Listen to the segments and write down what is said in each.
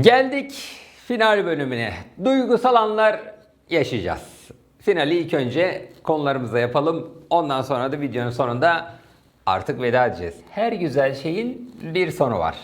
Geldik final bölümüne. Duygusal anlar yaşayacağız. Finali ilk önce konularımızda yapalım. Ondan sonra da videonun sonunda artık veda edeceğiz. Her güzel şeyin bir sonu var.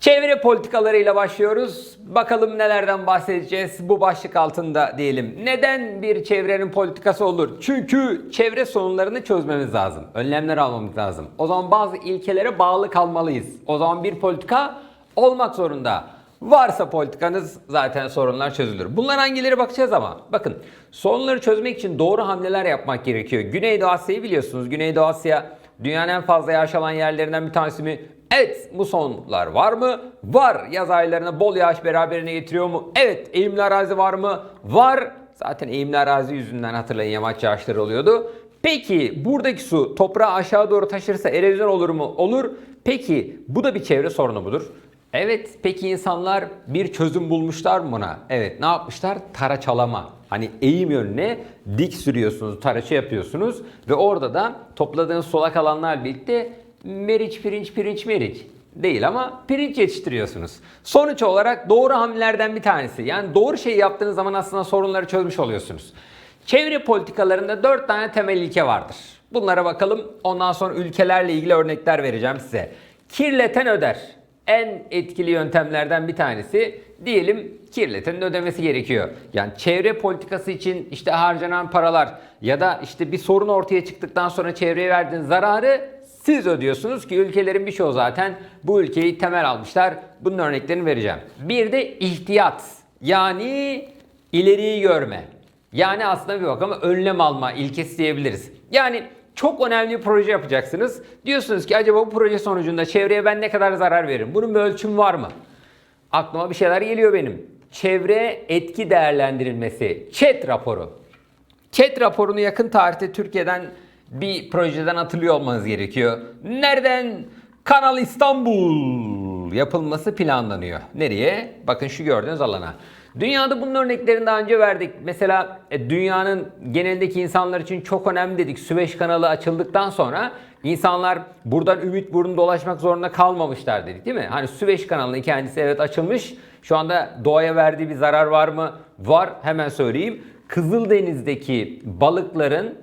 Çevre politikalarıyla başlıyoruz. Bakalım nelerden bahsedeceğiz bu başlık altında diyelim. Neden bir çevrenin politikası olur? Çünkü çevre sorunlarını çözmemiz lazım. Önlemler almamız lazım. O zaman bazı ilkelere bağlı kalmalıyız. O zaman bir politika olmak zorunda. Varsa politikanız zaten sorunlar çözülür. Bunlar hangileri bakacağız ama. Bakın sorunları çözmek için doğru hamleler yapmak gerekiyor. Güneydoğu Asya'yı biliyorsunuz. Güneydoğu Asya dünyanın en fazla yağış alan yerlerinden bir tanesi mi? Evet musonlar var mı? Var. Yaz aylarına bol yağış beraberine getiriyor mu? Evet. Eğimli arazi var mı? Var. Zaten eğimli arazi yüzünden hatırlayın yamaç yağışları oluyordu. Peki buradaki su toprağı aşağı doğru taşırsa erozyon olur mu? Olur. Peki bu da bir çevre sorunu mudur? Evet. Peki insanlar bir çözüm bulmuşlar mı buna? Evet. Ne yapmışlar? Taraçalama. Hani eğim yönüne dik sürüyorsunuz, taraça yapıyorsunuz ve orada da topladığınız solak alanlar birlikte meriç, pirinç, pirinç, meriç değil ama pirinç yetiştiriyorsunuz. Sonuç olarak doğru hamlelerden bir tanesi. Yani doğru şeyi yaptığınız zaman aslında sorunları çözmüş oluyorsunuz. Çevre politikalarında 4 tane temel ilke vardır. Bunlara bakalım. Ondan sonra ülkelerle ilgili örnekler vereceğim size. Kirleten öder. En etkili yöntemlerden bir tanesi diyelim kirletenin ödemesi gerekiyor. Yani çevre politikası için işte harcanan paralar ya da işte bir sorun ortaya çıktıktan sonra çevreye verdiğiniz zararı siz ödüyorsunuz ki ülkelerin birçoğu zaten bu ülkeyi temel almışlar. Bunun örneklerini vereceğim. Bir de ihtiyat yani ileriyi görme. Yani aslında bir bakıma önlem alma ilkesi diyebiliriz. Yani çok önemli bir proje yapacaksınız. Diyorsunuz ki acaba bu proje sonucunda çevreye ben ne kadar zarar veririm? Bunun bir ölçümü var mı? Aklıma bir şeyler geliyor benim. Çevre etki değerlendirilmesi. ÇED raporu. ÇED raporunu yakın tarihte Türkiye'den bir projeden hatırlıyor olmanız gerekiyor. Nereden? Kanal İstanbul yapılması planlanıyor. Nereye? Bakın şu gördüğünüz alana. Dünyada bunun örneklerini daha önce verdik. Mesela e, dünyanın genelindeki insanlar için çok önemli dedik. Süveyş kanalı açıldıktan sonra insanlar buradan ümit burnu dolaşmak zorunda kalmamışlar dedik değil mi? Hani Süveyş kanalının kendisi evet açılmış. Şu anda doğaya verdiği bir zarar var mı? Var. Hemen söyleyeyim. Kızıldeniz'deki balıkların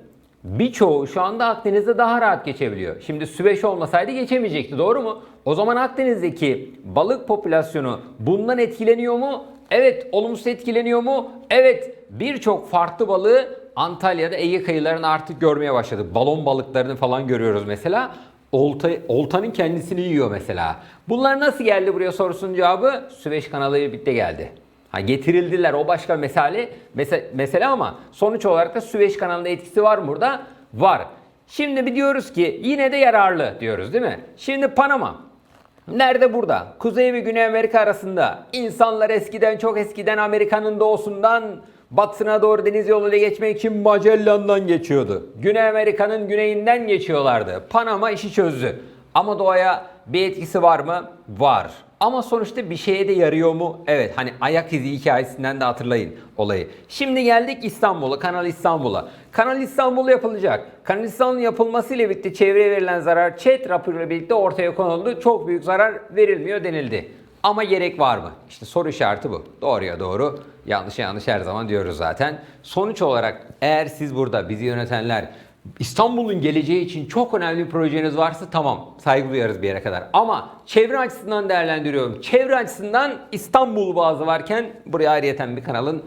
birçoğu şu anda Akdeniz'de daha rahat geçebiliyor. Şimdi Süveyş olmasaydı geçemeyecekti doğru mu? O zaman Akdeniz'deki balık popülasyonu bundan etkileniyor mu? Evet. Olumsuz etkileniyor mu? Evet. Birçok farklı balığı Antalya'da Ege kıyılarını artık görmeye başladık. Balon balıklarını falan görüyoruz mesela. Olta, oltanın kendisini yiyor mesela. Bunlar nasıl geldi buraya sorusunun cevabı Süveyş kanalı ile birlikte geldi. Ha getirildiler o başka mesele, mese, mesele ama sonuç olarak da Süveyş kanalında etkisi var mı burada? Var. Şimdi bir diyoruz ki yine de yararlı diyoruz değil mi? Şimdi Panama. Nerede burada? Kuzey ve Güney Amerika arasında insanlar eskiden çok eskiden Amerika'nın doğusundan batısına doğru deniz yoluyla geçmek için Magellan'dan geçiyordu. Güney Amerika'nın güneyinden geçiyorlardı. Panama işi çözdü. Ama doğaya bir etkisi var mı? Var. Ama sonuçta bir şeye de yarıyor mu? Evet hani ayak izi hikayesinden de hatırlayın olayı. Şimdi geldik İstanbul'a, Kanal İstanbul'a. Kanal İstanbul yapılacak. Kanal İstanbul'un yapılmasıyla birlikte çevreye verilen zarar ÇED raporuyla birlikte ortaya konuldu. Çok büyük zarar verilmiyor denildi. Ama gerek var mı? İşte soru işareti bu. Doğruya doğru, yanlışa yanlış her zaman diyoruz zaten. Sonuç olarak eğer siz burada bizi yönetenler İstanbul'un geleceği için çok önemli bir projeniz varsa tamam saygı duyarız bir yere kadar. Ama çevre açısından değerlendiriyorum. Çevre açısından İstanbul bazı varken buraya ayrıyeten bir kanalın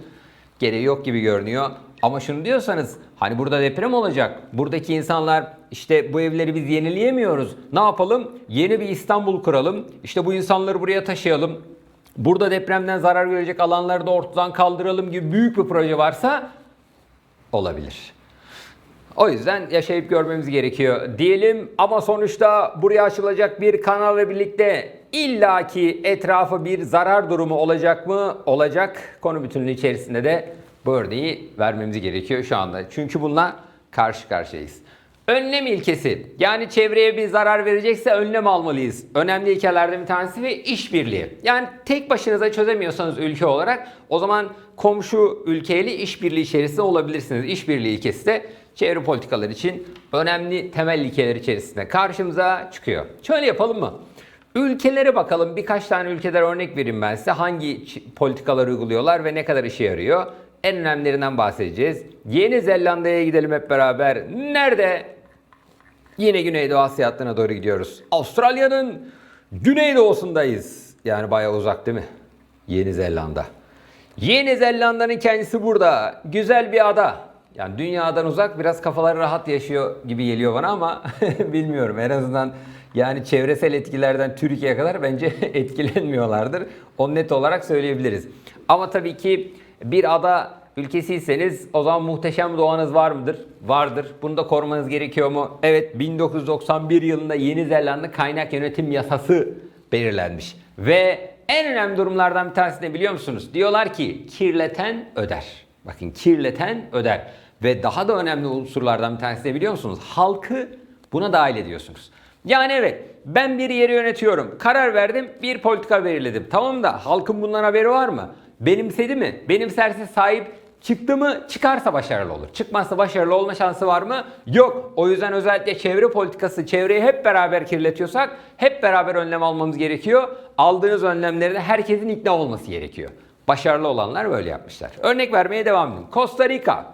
gereği yok gibi görünüyor. Ama şunu diyorsanız hani burada deprem olacak. Buradaki insanlar işte bu evleri biz yenileyemiyoruz. Ne yapalım? Yeni bir İstanbul kuralım. İşte bu insanları buraya taşıyalım. Burada depremden zarar görecek alanları da ortadan kaldıralım gibi büyük bir proje varsa olabilir. O yüzden yaşayıp görmemiz gerekiyor diyelim ama sonuçta buraya açılacak bir kanalla birlikte illaki etrafı bir zarar durumu olacak mı? Olacak. Konu bütünlüğü içerisinde de bu örneği vermemiz gerekiyor şu anda. Çünkü bununla karşı karşıyayız. Önlem ilkesi. Yani çevreye bir zarar verecekse önlem almalıyız. Önemli ilkelerden bir tanesi ve işbirliği. Yani tek başınıza çözemiyorsanız ülke olarak o zaman komşu ülkeyle işbirliği içerisinde olabilirsiniz. İşbirliği ilkesi de çevre politikaları için önemli temel ilkeler içerisinde karşımıza çıkıyor. Şöyle yapalım mı? Ülkelere bakalım. Birkaç tane ülkeler örnek vereyim ben size. Hangi politikalar uyguluyorlar ve ne kadar işe yarıyor? En önemlilerinden bahsedeceğiz. Yeni Zelanda'ya gidelim hep beraber. Nerede? Yine Güneydoğu Asya hattına doğru gidiyoruz. Avustralya'nın güneydoğusundayız. Yani bayağı uzak değil mi? Yeni Zelanda. Yeni Zelanda'nın kendisi burada. Güzel bir ada. Yani dünyadan uzak biraz kafaları rahat yaşıyor gibi geliyor bana ama bilmiyorum. En azından yani çevresel etkilerden Türkiye'ye kadar bence etkilenmiyorlardır. Onu net olarak söyleyebiliriz. Ama tabii ki bir ada ülkesiyseniz o zaman muhteşem doğanız var mıdır? Vardır. Bunu da korumanız gerekiyor mu? Evet 1991 yılında Yeni Zelanda Kaynak Yönetim Yasası belirlenmiş. Ve en önemli durumlardan bir tanesi ne biliyor musunuz? Diyorlar ki kirleten öder. Bakın kirleten öder. Ve daha da önemli unsurlardan bir tanesi ne biliyor musunuz? Halkı buna dahil ediyorsunuz. Yani evet ben bir yeri yönetiyorum. Karar verdim bir politika belirledim. Tamam da halkın bundan haberi var mı? Benimsedi mi? Benimserse sahip çıktı mı? Çıkarsa başarılı olur. Çıkmazsa başarılı olma şansı var mı? Yok. O yüzden özellikle çevre politikası, çevreyi hep beraber kirletiyorsak hep beraber önlem almamız gerekiyor. Aldığınız önlemlerde herkesin ikna olması gerekiyor. Başarılı olanlar böyle yapmışlar. Örnek vermeye devam edin. Costa Rica.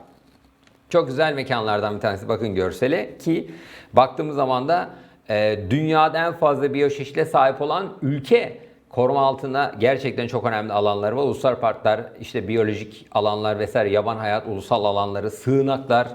Çok güzel mekanlardan bir tanesi bakın görsele ki baktığımız zaman da e, dünyada en fazla biyoçeşitle sahip olan ülke koruma altında gerçekten çok önemli alanları var. Ulusal parklar, işte biyolojik alanlar vesaire, yaban hayat, ulusal alanları, sığınaklar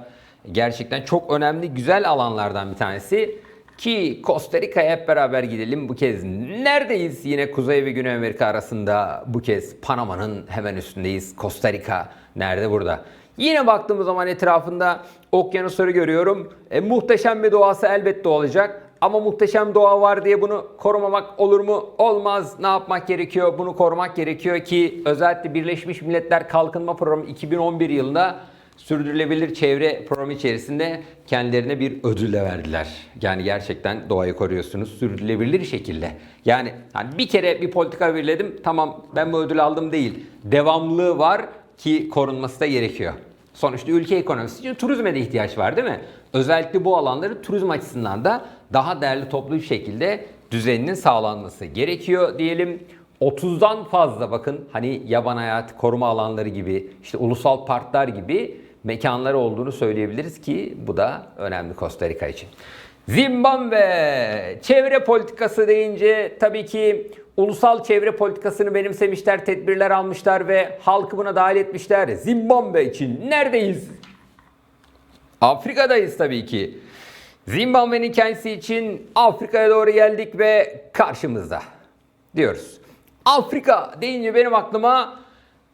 gerçekten çok önemli güzel alanlardan bir tanesi. Ki Costa Rica'ya hep beraber gidelim bu kez. Neredeyiz? Yine Kuzey ve Güney Amerika arasında bu kez Panama'nın hemen üstündeyiz. Costa Rica nerede? Burada. Yine baktığımız zaman etrafında okyanusları görüyorum. E, muhteşem bir doğası elbette olacak. Ama muhteşem doğa var diye bunu korumamak olur mu? Olmaz. Ne yapmak gerekiyor? Bunu korumak gerekiyor ki özellikle Birleşmiş Milletler Kalkınma Programı 2011 yılında sürdürülebilir çevre programı içerisinde kendilerine bir ödül de verdiler. Yani gerçekten doğayı koruyorsunuz sürdürülebilir şekilde. Yani hani bir kere bir politika belirledim tamam ben bu ödül aldım değil. Devamlılığı var ki korunması da gerekiyor. Sonuçta ülke ekonomisi için turizme de ihtiyaç var değil mi? Özellikle bu alanları turizm açısından da daha değerli toplu bir şekilde düzeninin sağlanması gerekiyor diyelim. 30'dan fazla bakın hani yaban hayat koruma alanları gibi işte ulusal parklar gibi mekanları olduğunu söyleyebiliriz ki bu da önemli Costa Rica için. Zimbabwe çevre politikası deyince tabii ki ulusal çevre politikasını benimsemişler, tedbirler almışlar ve halkı buna dahil etmişler. Zimbabwe için neredeyiz? Afrika'dayız tabii ki. Zimbabwe'nin kendisi için Afrika'ya doğru geldik ve karşımızda diyoruz. Afrika deyince benim aklıma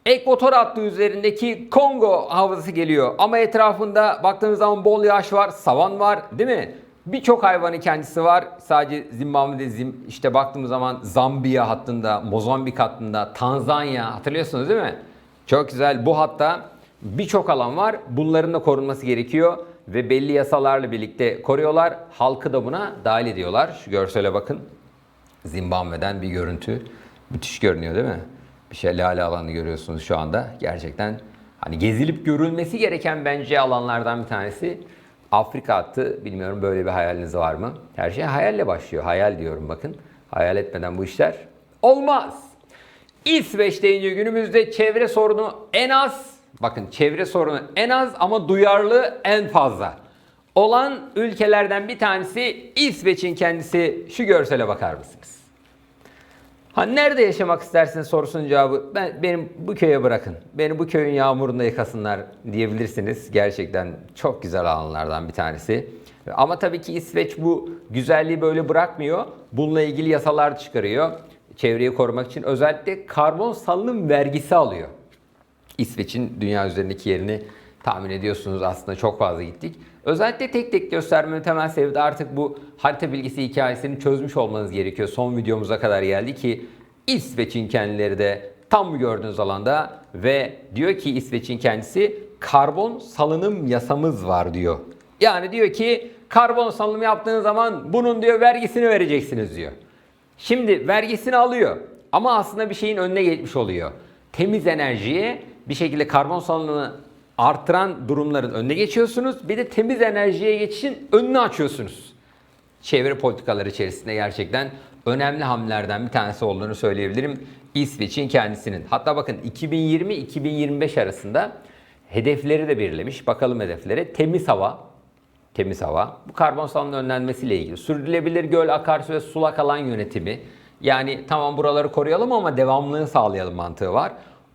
Ekvator hattı üzerindeki Kongo havzası geliyor. Ama etrafında baktığınız zaman bol yağış var, savan var değil mi? Birçok hayvanın kendisi var. Sadece Zimbabwe'de zim, işte baktığımız zaman Zambiya hattında, Mozambik hattında, Tanzanya hatırlıyorsunuz değil mi? Çok güzel. Bu hatta birçok alan var. Bunların da korunması gerekiyor ve belli yasalarla birlikte koruyorlar. Halkı da buna dahil ediyorlar. Şu görsele bakın. Zimbabwe'den bir görüntü. Müthiş görünüyor değil mi? Bir şelale alanı görüyorsunuz şu anda. Gerçekten hani gezilip görülmesi gereken bence alanlardan bir tanesi. Afrika hattı bilmiyorum böyle bir hayaliniz var mı? Her şey hayalle başlıyor. Hayal diyorum bakın. Hayal etmeden bu işler olmaz. İsveç deyince günümüzde çevre sorunu en az, bakın çevre sorunu en az ama duyarlı en fazla olan ülkelerden bir tanesi İsveç'in kendisi. Şu görsele bakar mısınız? Ha nerede yaşamak istersiniz sorusunun cevabı ben benim bu köye bırakın. Beni bu köyün yağmurunda yıkasınlar diyebilirsiniz. Gerçekten çok güzel alanlardan bir tanesi. Ama tabii ki İsveç bu güzelliği böyle bırakmıyor. Bununla ilgili yasalar çıkarıyor. Çevreyi korumak için özellikle karbon salınım vergisi alıyor. İsveç'in dünya üzerindeki yerini tahmin ediyorsunuz aslında çok fazla gittik. Özellikle tek tek göstermemin temel sebebi de artık bu harita bilgisi hikayesini çözmüş olmanız gerekiyor. Son videomuza kadar geldi ki İsveç'in kendileri de tam gördüğünüz alanda ve diyor ki İsveç'in kendisi karbon salınım yasamız var diyor. Yani diyor ki karbon salınımı yaptığınız zaman bunun diyor vergisini vereceksiniz diyor. Şimdi vergisini alıyor ama aslında bir şeyin önüne geçmiş oluyor. Temiz enerjiye bir şekilde karbon salınımını artıran durumların önüne geçiyorsunuz. Bir de temiz enerjiye geçişin önünü açıyorsunuz. çevre politikaları içerisinde gerçekten önemli hamlelerden bir tanesi olduğunu söyleyebilirim. İsveç'in kendisinin. Hatta bakın 2020-2025 arasında hedefleri de belirlemiş. Bakalım hedefleri. Temiz hava, temiz hava. Bu karbon salınımının önlenmesiyle ilgili. Sürdürülebilir göl, akarsu ve sulak alan yönetimi. Yani tamam buraları koruyalım ama devamlılığı sağlayalım mantığı var.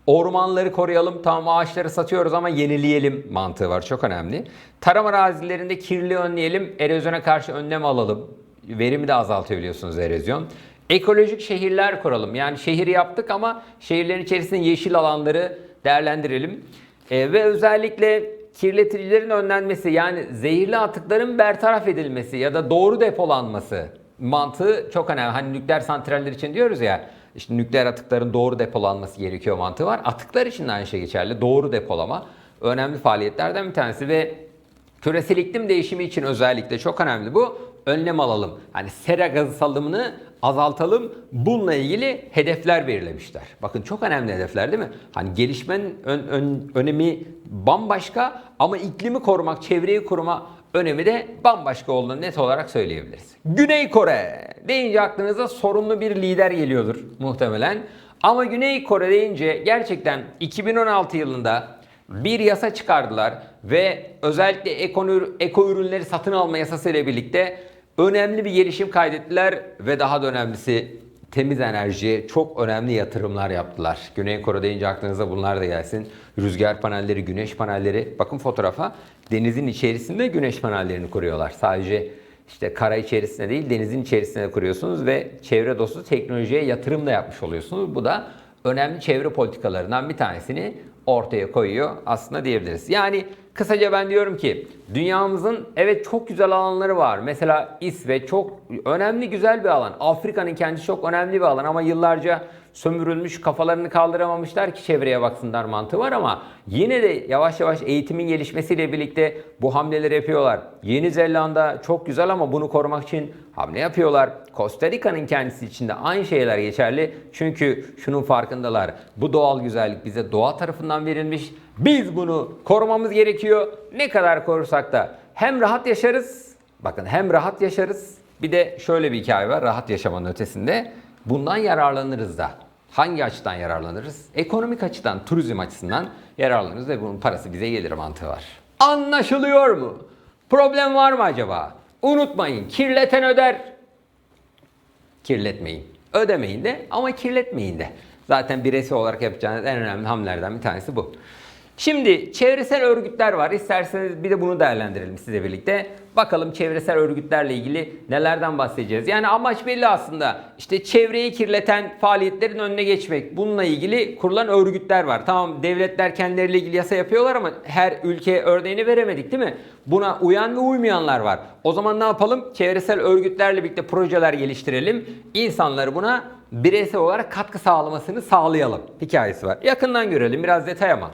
Ormanları koruyalım, tamam ağaçları satıyoruz ama yenileyelim mantığı var. Çok önemli. Tarım arazilerinde kirliliği önleyelim, erozyona karşı önlem alalım. Verimi de azaltıyor biliyorsunuz erozyon. Ekolojik şehirler kuralım. Yani şehir yaptık ama şehirlerin içerisinde yeşil alanları değerlendirelim. E, ve özellikle kirleticilerin önlenmesi yani zehirli atıkların bertaraf edilmesi ya da doğru depolanması mantığı çok önemli. Hani nükleer santraller için diyoruz ya işte nükleer atıkların doğru depolanması gerekiyor mantığı var. Atıklar için de aynı şey geçerli. Doğru depolama önemli faaliyetlerden bir tanesi ve küresel iklim değişimi için özellikle çok önemli bu. Önlem alalım. Hani sera gazı salımını azaltalım. Bununla ilgili hedefler belirlemişler. Bakın çok önemli hedefler değil mi? Hani gelişmenin ön- ön- önemi bambaşka ama iklimi korumak, çevreyi koruma önemi de bambaşka olduğunu net olarak söyleyebiliriz. Güney Kore deyince aklınıza sorunlu bir lider geliyordur muhtemelen. Ama Güney Kore deyince gerçekten 2016 yılında bir yasa çıkardılar ve özellikle eko, eko ürünleri satın alma yasası ile birlikte önemli bir gelişim kaydettiler ve daha da önemlisi temiz enerjiye çok önemli yatırımlar yaptılar. Güney Kore deyince aklınıza bunlar da gelsin. Rüzgar panelleri, güneş panelleri. Bakın fotoğrafa denizin içerisinde güneş panellerini kuruyorlar. Sadece işte kara içerisinde değil denizin içerisinde kuruyorsunuz ve çevre dostu teknolojiye yatırım da yapmış oluyorsunuz. Bu da önemli çevre politikalarından bir tanesini ortaya koyuyor aslında diyebiliriz. Yani kısaca ben diyorum ki dünyamızın evet çok güzel alanları var. Mesela İsveç çok önemli güzel bir alan. Afrika'nın kendisi çok önemli bir alan ama yıllarca sömürülmüş kafalarını kaldıramamışlar ki çevreye baksınlar mantığı var ama yine de yavaş yavaş eğitimin gelişmesiyle birlikte bu hamleleri yapıyorlar. Yeni Zelanda çok güzel ama bunu korumak için hamle yapıyorlar. Costa Rica'nın kendisi için de aynı şeyler geçerli. Çünkü şunun farkındalar. Bu doğal güzellik bize doğa tarafından verilmiş. Biz bunu korumamız gerekiyor. Ne kadar korursak da hem rahat yaşarız. Bakın hem rahat yaşarız. Bir de şöyle bir hikaye var rahat yaşamanın ötesinde. Bundan yararlanırız da. Hangi açıdan yararlanırız? Ekonomik açıdan, turizm açısından yararlanırız ve bunun parası bize gelir mantığı var. Anlaşılıyor mu? Problem var mı acaba? Unutmayın, kirleten öder. Kirletmeyin. Ödemeyin de ama kirletmeyin de. Zaten bireysel olarak yapacağınız en önemli hamlelerden bir tanesi bu. Şimdi çevresel örgütler var. İsterseniz bir de bunu değerlendirelim size birlikte. Bakalım çevresel örgütlerle ilgili nelerden bahsedeceğiz. Yani amaç belli aslında. İşte çevreyi kirleten faaliyetlerin önüne geçmek. Bununla ilgili kurulan örgütler var. Tamam devletler kendileriyle ilgili yasa yapıyorlar ama her ülke örneğini veremedik değil mi? Buna uyan ve uymayanlar var. O zaman ne yapalım? Çevresel örgütlerle birlikte projeler geliştirelim. İnsanları buna bireysel olarak katkı sağlamasını sağlayalım. Hikayesi var. Yakından görelim biraz detay ama.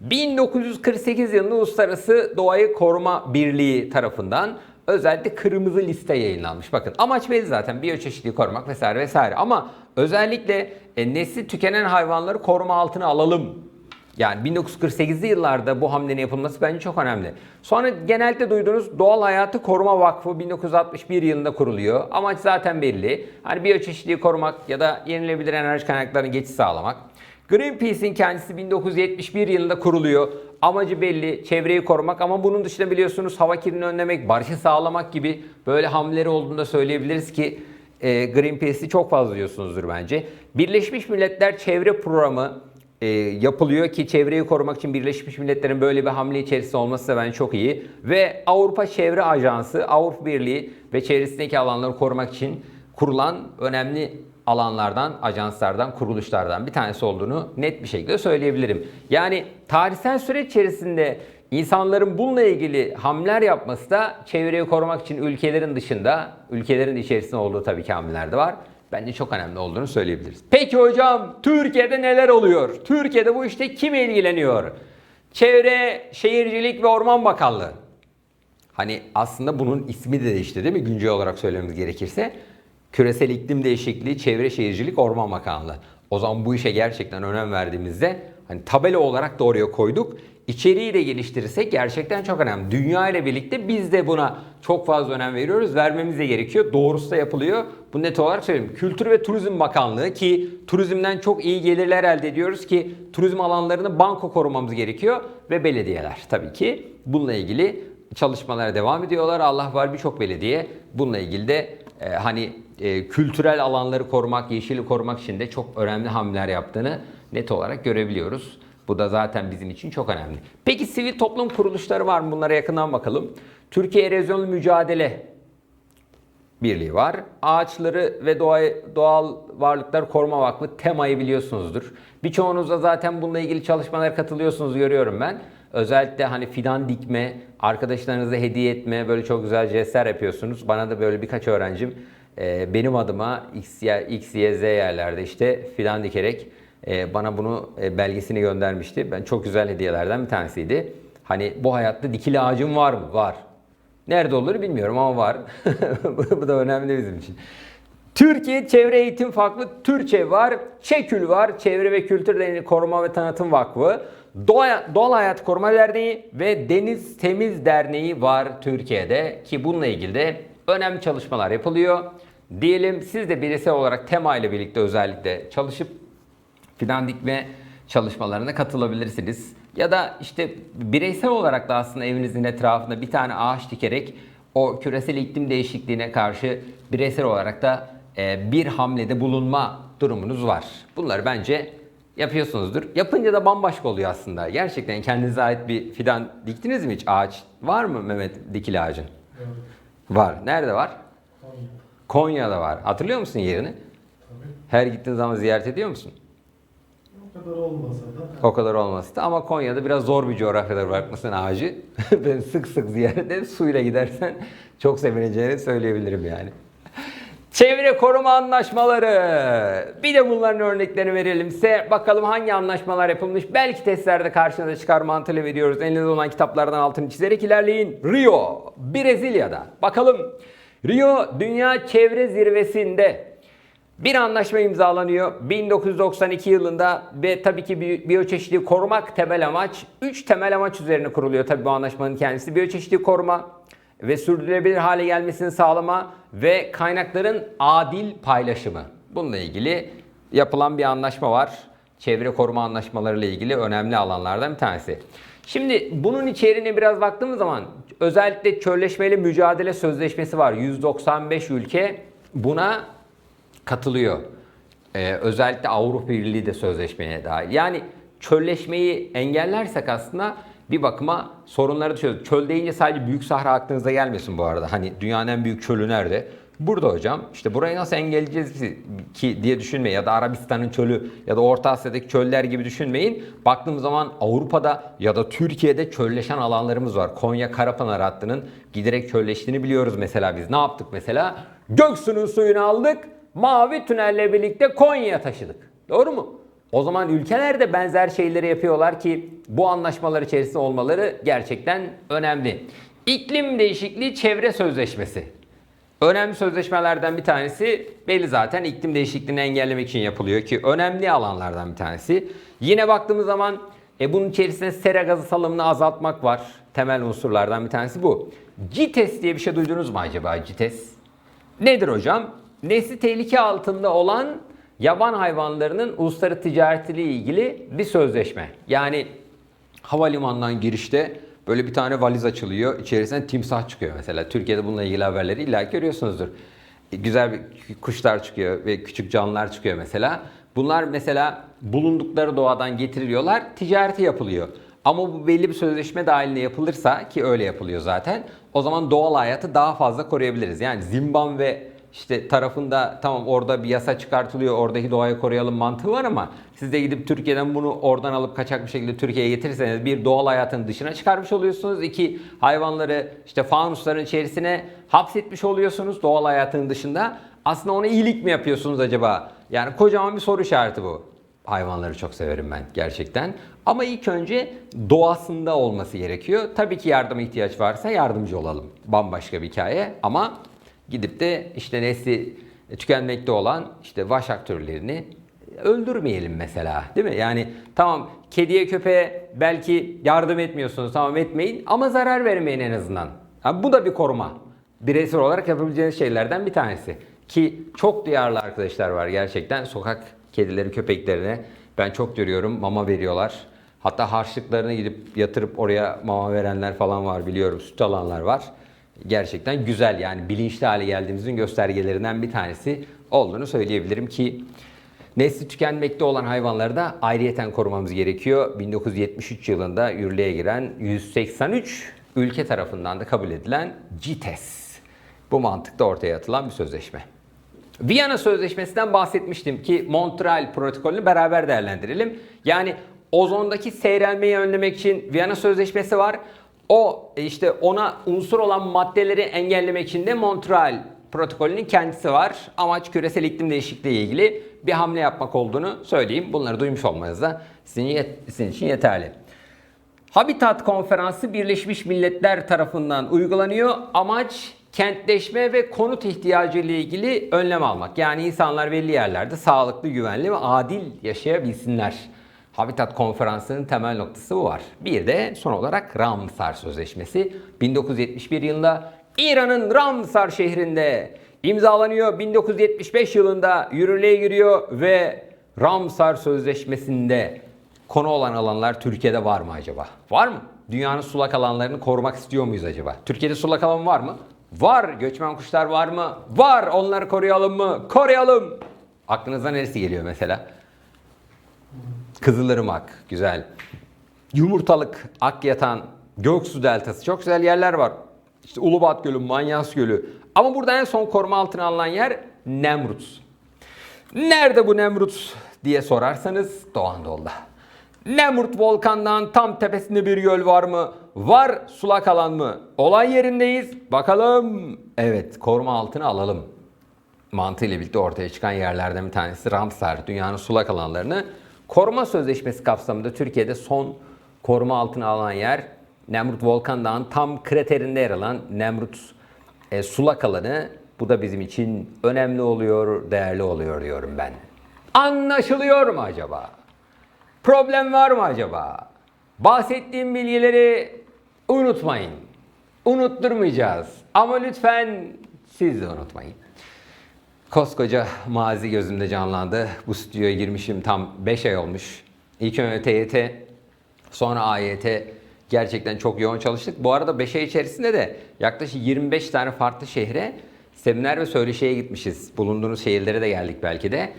1948 yılında Uluslararası Doğayı Koruma Birliği tarafından özellikle kırmızı liste yayınlanmış. Bakın amaç belli zaten biyoçeşitliği korumak vesaire vesaire ama özellikle e, nesli tükenen hayvanları koruma altına alalım. Yani 1948'li yıllarda bu hamlenin yapılması bence çok önemli. Sonra genellikle duyduğunuz Doğal Hayatı Koruma Vakfı 1961 yılında kuruluyor. Amaç zaten belli. Hani biyoçeşitliği korumak ya da yenilebilir enerji kaynaklarının geçiş sağlamak. Greenpeace'in kendisi 1971 yılında kuruluyor. Amacı belli, çevreyi korumak ama bunun dışında biliyorsunuz hava kirliliğini önlemek, barışı sağlamak gibi böyle hamleleri olduğunu da söyleyebiliriz ki e, Greenpeace'i çok fazla diyorsunuzdur bence. Birleşmiş Milletler Çevre Programı e, yapılıyor ki çevreyi korumak için Birleşmiş Milletler'in böyle bir hamle içerisinde olması da bence çok iyi. Ve Avrupa Çevre Ajansı, Avrupa Birliği ve çevresindeki alanları korumak için kurulan önemli alanlardan, ajanslardan, kuruluşlardan bir tanesi olduğunu net bir şekilde söyleyebilirim. Yani tarihsel süreç içerisinde insanların bununla ilgili hamleler yapması da çevreyi korumak için ülkelerin dışında, ülkelerin içerisinde olduğu tabii ki hamleler de var. Bence çok önemli olduğunu söyleyebiliriz. Peki hocam Türkiye'de neler oluyor? Türkiye'de bu işte kim ilgileniyor? Çevre, Şehircilik ve Orman Bakanlığı. Hani aslında bunun ismi de değişti değil mi? Güncel olarak söylememiz gerekirse. Küresel iklim değişikliği, çevre şehircilik, orman bakanlığı. O zaman bu işe gerçekten önem verdiğimizde hani tabela olarak da oraya koyduk. içeriği de geliştirirsek gerçekten çok önemli. Dünya ile birlikte biz de buna çok fazla önem veriyoruz. Vermemiz de gerekiyor. Doğrusu da yapılıyor. Bu net olarak söyleyeyim. Kültür ve Turizm Bakanlığı ki turizmden çok iyi gelirler elde ediyoruz ki turizm alanlarını banko korumamız gerekiyor ve belediyeler tabii ki bununla ilgili çalışmalara devam ediyorlar. Allah var birçok belediye bununla ilgili de e, hani e, kültürel alanları korumak, yeşili korumak için de çok önemli hamleler yaptığını net olarak görebiliyoruz. Bu da zaten bizim için çok önemli. Peki sivil toplum kuruluşları var mı? Bunlara yakından bakalım. Türkiye Erozyonlu Mücadele Birliği var. Ağaçları ve doğa, Doğal Varlıklar Koruma Vakfı TEMA'yı biliyorsunuzdur. Birçoğunuz da zaten bununla ilgili çalışmalara katılıyorsunuz görüyorum ben. Özellikle hani fidan dikme, arkadaşlarınıza hediye etme böyle çok güzel jestler yapıyorsunuz. Bana da böyle birkaç öğrencim e, benim adıma X, X, Y, Z yerlerde işte fidan dikerek e, bana bunu e, belgesini göndermişti. Ben çok güzel hediyelerden bir tanesiydi. Hani bu hayatta dikili ağacım var mı? Var. Nerede olur bilmiyorum ama var. Bu da önemli bizim için. Türkiye Çevre Eğitim Vakfı Türkçe var, Çekül var, Çevre ve Kültür Derneği Koruma ve Tanıtım Vakfı, Doğa, Doğal Hayat Koruma Derneği ve Deniz Temiz Derneği var Türkiye'de ki bununla ilgili de önemli çalışmalar yapılıyor. Diyelim siz de bireysel olarak tema ile birlikte özellikle çalışıp fidan dikme çalışmalarına katılabilirsiniz. Ya da işte bireysel olarak da aslında evinizin etrafında bir tane ağaç dikerek o küresel iklim değişikliğine karşı bireysel olarak da bir hamlede bulunma durumunuz var. Bunları bence yapıyorsunuzdur. Yapınca da bambaşka oluyor aslında. Gerçekten kendinize ait bir fidan diktiniz mi hiç? Ağaç var mı Mehmet dikili ağacın? Evet, Var. Nerede var? Konya. Konya'da var. Hatırlıyor musun yerini? Tabii. Her gittiğin zaman ziyaret ediyor musun? O kadar olmasa da O kadar olması da ama Konya'da biraz zor bir coğrafyada bırakmasın ağacı. ben sık sık ziyaret edip suyla gidersen çok sevineceğini söyleyebilirim yani. Çevre koruma anlaşmaları. Bir de bunların örneklerini verelimse bakalım hangi anlaşmalar yapılmış. Belki testlerde karşınıza çıkar mantığıyla veriyoruz. Elinizde olan kitaplardan altını çizerek ilerleyin. Rio, Brezilya'da. Bakalım Rio Dünya Çevre Zirvesi'nde bir anlaşma imzalanıyor 1992 yılında ve tabii ki bi- biyoçeşitliği korumak temel amaç. 3 temel amaç üzerine kuruluyor tabii bu anlaşmanın kendisi. Biyoçeşitliği koruma ve sürdürülebilir hale gelmesini sağlama ve kaynakların adil paylaşımı. Bununla ilgili yapılan bir anlaşma var. Çevre koruma anlaşmaları ile ilgili önemli alanlardan bir tanesi. Şimdi bunun içeriğine biraz baktığımız zaman özellikle çölleşmeyle mücadele sözleşmesi var. 195 ülke buna katılıyor. Ee, özellikle Avrupa Birliği de sözleşmeye dahil. Yani çölleşmeyi engellersek aslında bir bakıma sorunları çözülür. Çöl deyince sadece büyük sahra aklınıza gelmesin bu arada. Hani dünyanın en büyük çölü nerede? Burada hocam. İşte burayı nasıl engelleyeceğiz ki diye düşünmeyin. Ya da Arabistan'ın çölü ya da Orta Asya'daki çöller gibi düşünmeyin. Baktığımız zaman Avrupa'da ya da Türkiye'de çölleşen alanlarımız var. Konya Karapınar hattının giderek çölleştiğini biliyoruz mesela biz. Ne yaptık mesela? Göksu'nun suyunu aldık. Mavi tünelle birlikte Konya'ya taşıdık. Doğru mu? O zaman ülkeler de benzer şeyleri yapıyorlar ki bu anlaşmalar içerisinde olmaları gerçekten önemli. İklim değişikliği çevre sözleşmesi. Önemli sözleşmelerden bir tanesi belli zaten iklim değişikliğini engellemek için yapılıyor ki önemli alanlardan bir tanesi. Yine baktığımız zaman e, bunun içerisinde sera gazı salımını azaltmak var. Temel unsurlardan bir tanesi bu. CITES diye bir şey duydunuz mu acaba CITES? Nedir hocam? Nesli tehlike altında olan yaban hayvanlarının uluslararası ticaretiyle ilgili bir sözleşme. Yani havalimanından girişte böyle bir tane valiz açılıyor. İçerisinden timsah çıkıyor mesela. Türkiye'de bununla ilgili haberleri illa görüyorsunuzdur. Güzel bir kuşlar çıkıyor ve küçük canlılar çıkıyor mesela. Bunlar mesela bulundukları doğadan getiriliyorlar, ticareti yapılıyor. Ama bu belli bir sözleşme dahilinde yapılırsa ki öyle yapılıyor zaten. O zaman doğal hayatı daha fazla koruyabiliriz. Yani Zimbabwe işte tarafında tamam orada bir yasa çıkartılıyor, oradaki doğayı koruyalım mantığı var ama siz de gidip Türkiye'den bunu oradan alıp kaçak bir şekilde Türkiye'ye getirirseniz bir doğal hayatın dışına çıkarmış oluyorsunuz. İki hayvanları işte fanusların içerisine hapsetmiş oluyorsunuz doğal hayatın dışında. Aslında ona iyilik mi yapıyorsunuz acaba? Yani kocaman bir soru işareti bu. Hayvanları çok severim ben gerçekten. Ama ilk önce doğasında olması gerekiyor. Tabii ki yardıma ihtiyaç varsa yardımcı olalım. Bambaşka bir hikaye ama gidip de işte nesli tükenmekte olan işte vaşak türlerini öldürmeyelim mesela değil mi? Yani tamam kediye köpeğe belki yardım etmiyorsunuz tamam etmeyin ama zarar vermeyin en azından. Ha, bu da bir koruma. Bireysel olarak yapabileceğiniz şeylerden bir tanesi. Ki çok duyarlı arkadaşlar var gerçekten sokak kedileri köpeklerine ben çok görüyorum mama veriyorlar. Hatta harçlıklarını gidip yatırıp oraya mama verenler falan var biliyorum süt alanlar var gerçekten güzel yani bilinçli hale geldiğimizin göstergelerinden bir tanesi olduğunu söyleyebilirim ki nesli tükenmekte olan hayvanları da ayrıyeten korumamız gerekiyor. 1973 yılında yürürlüğe giren 183 ülke tarafından da kabul edilen CITES. Bu mantıkta ortaya atılan bir sözleşme. Viyana Sözleşmesi'nden bahsetmiştim ki Montreal protokolünü beraber değerlendirelim. Yani ozondaki seyrelmeyi önlemek için Viyana Sözleşmesi var. O e, işte ona unsur olan maddeleri engellemek için de Montreal protokolünün kendisi var. Amaç küresel iklim değişikliği ilgili bir hamle yapmak olduğunu söyleyeyim. Bunları duymuş olmanız da sizin, yet- sizin için yeterli. Habitat Konferansı Birleşmiş Milletler tarafından uygulanıyor. Amaç kentleşme ve konut ihtiyacı ile ilgili önlem almak. Yani insanlar belli yerlerde sağlıklı, güvenli ve adil yaşayabilsinler. Habitat Konferansı'nın temel noktası bu var. Bir de son olarak Ramsar Sözleşmesi 1971 yılında İran'ın Ramsar şehrinde imzalanıyor. 1975 yılında yürürlüğe giriyor ve Ramsar Sözleşmesi'nde konu olan alanlar Türkiye'de var mı acaba? Var mı? Dünyanın sulak alanlarını korumak istiyor muyuz acaba? Türkiye'de sulak alan var mı? Var. Göçmen kuşlar var mı? Var. Onları koruyalım mı? Koruyalım. Aklınıza neresi geliyor mesela? Kızılırmak. Güzel. Yumurtalık, Akyatan, Göksu Deltası. Çok güzel yerler var. İşte Ulubat Gölü, Manyas Gölü. Ama burada en son koruma altına alınan yer Nemrut. Nerede bu Nemrut diye sorarsanız Doğu Anadolu'da. Nemrut volkandan tam tepesinde bir göl var mı? Var sulak alan mı? Olay yerindeyiz. Bakalım. Evet koruma altına alalım. Mantığıyla birlikte ortaya çıkan yerlerden bir tanesi Ramsar. Dünyanın sulak alanlarını koruma sözleşmesi kapsamında Türkiye'de son koruma altına alan yer Nemrut Volkan Dağı'nın tam kraterinde yer alan Nemrut e, sulak alanı. Bu da bizim için önemli oluyor, değerli oluyor diyorum ben. Anlaşılıyor mu acaba? Problem var mı acaba? Bahsettiğim bilgileri unutmayın. Unutturmayacağız. Ama lütfen siz de unutmayın. Koskoca mazi gözümde canlandı. Bu stüdyoya girmişim tam 5 ay olmuş. İlk önce TYT, sonra AYT. Gerçekten çok yoğun çalıştık. Bu arada 5 ay içerisinde de yaklaşık 25 tane farklı şehre seminer ve söyleşiye gitmişiz. Bulunduğunuz şehirlere de geldik belki de.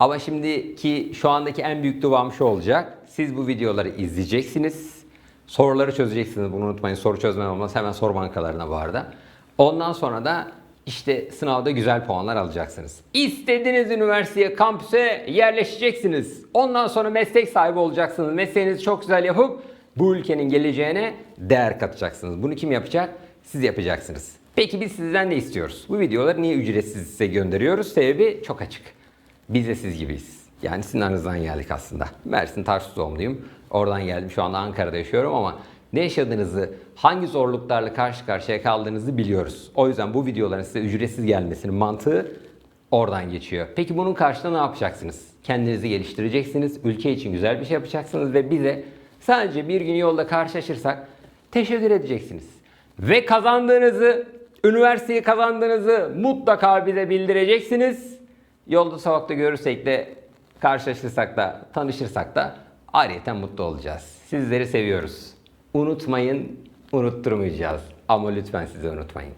Ama şimdiki şu andaki en büyük duam şu olacak. Siz bu videoları izleyeceksiniz. Soruları çözeceksiniz. Bunu unutmayın. Soru çözmen olmaz. Hemen soru bankalarına bu arada. Ondan sonra da işte sınavda güzel puanlar alacaksınız. İstediğiniz üniversiteye, kampüse yerleşeceksiniz. Ondan sonra meslek sahibi olacaksınız. Mesleğinizi çok güzel yapıp bu ülkenin geleceğine değer katacaksınız. Bunu kim yapacak? Siz yapacaksınız. Peki biz sizden ne istiyoruz? Bu videoları niye ücretsiz size gönderiyoruz? Sebebi çok açık. Biz de siz gibiyiz. Yani sizin aranızdan geldik aslında. Mersin Tarsus doğumluyum. Oradan geldim. Şu anda Ankara'da yaşıyorum ama ne yaşadığınızı, hangi zorluklarla karşı karşıya kaldığınızı biliyoruz. O yüzden bu videoların size ücretsiz gelmesinin mantığı oradan geçiyor. Peki bunun karşılığında ne yapacaksınız? Kendinizi geliştireceksiniz, ülke için güzel bir şey yapacaksınız ve bize sadece bir gün yolda karşılaşırsak teşekkür edeceksiniz. Ve kazandığınızı, üniversiteyi kazandığınızı mutlaka bize bildireceksiniz. Yolda sokakta görürsek de karşılaşırsak da tanışırsak da ayrıyeten mutlu olacağız. Sizleri seviyoruz. Unutmayın, unutturmayacağız. Ama lütfen sizi unutmayın.